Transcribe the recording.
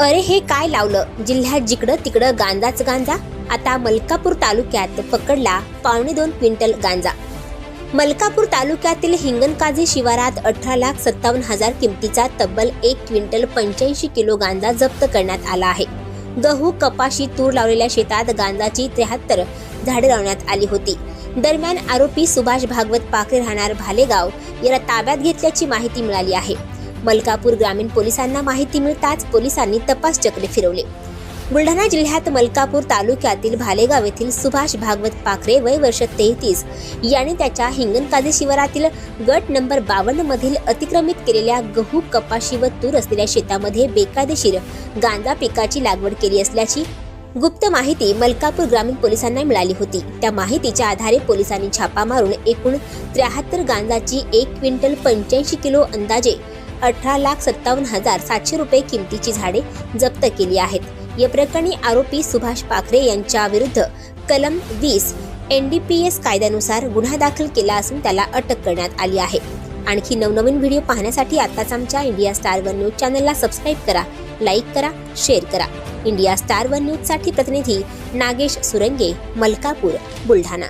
अरे हे काय लावलं? जिल्ह्यात जिकडं तिकडं गांजाच गांजा. आता मलकापूर तालुक्यात पकडला पावणे दोन क्विंटल गांजा. मलकापूर तालुक्यातील हिंगणकाजी शिवारात अठरा लाख सत्तावन्न हजार किमतीचा तब्बल एक क्विंटल पंच्याऐंशी किलो गांजा जप्त करण्यात आला आहे. गहू कपाशी तूर लावलेल्या शेतात गांजाची त्र्याहत्तर झाडे लावण्यात आली होती. दरम्यान आरोपी सुभाष भागवत पाकरे राहणार भालेगाव याला ताब्यात घेतल्याची माहिती मिळाली आहे. मलकापूर ग्रामीण पोलिसांना माहिती मिळताच पोलिसांनी तपास चक्र फिरवले. बुलढाणा जिल्ह्यात मलकापूर तालुक्यातील भालेगाव येथील सुभाष भागवत पाखरे वय वर्ष तेहतीस याने त्याच्या हिंगणकाजी शिवारातील गट नंबर बावन्न मधील अतिक्रमित केलेल्या गहू कपाशी व तूर असलेल्या शेतामध्ये बेकायदेशीर गांजा पिकाची लागवड केली असल्याची गुप्त माहिती मलकापूर ग्रामीण पोलिसांना मिळाली होती. त्या माहितीच्या आधारे पोलिसांनी छापा मारून एकूण त्र्याहत्तर गांजाची एक क्विंटल पंच्याऐंशी किलो अंदाजे अठरा लाख सत्तावन्न हजार सातशे रुपये किमतीची झाडे जप्त केली आहेत. या प्रकरणी आरोपी सुभाष पाखरे यांच्या विरुद्ध कलम वीस एन डी पी एस कायद्यानुसार गुन्हा दाखल केला असून त्याला अटक करण्यात आली आहे. आणखी नवनवीन व्हिडिओ पाहण्यासाठी आताच आमच्या इंडिया स्टार वन न्यूज चॅनलला सबस्क्राईब करा लाईक करा शेअर करा. इंडिया स्टार वन न्यूजसाठी प्रतिनिधी नागेश सुरंगे मलकापूर बुलढाणा.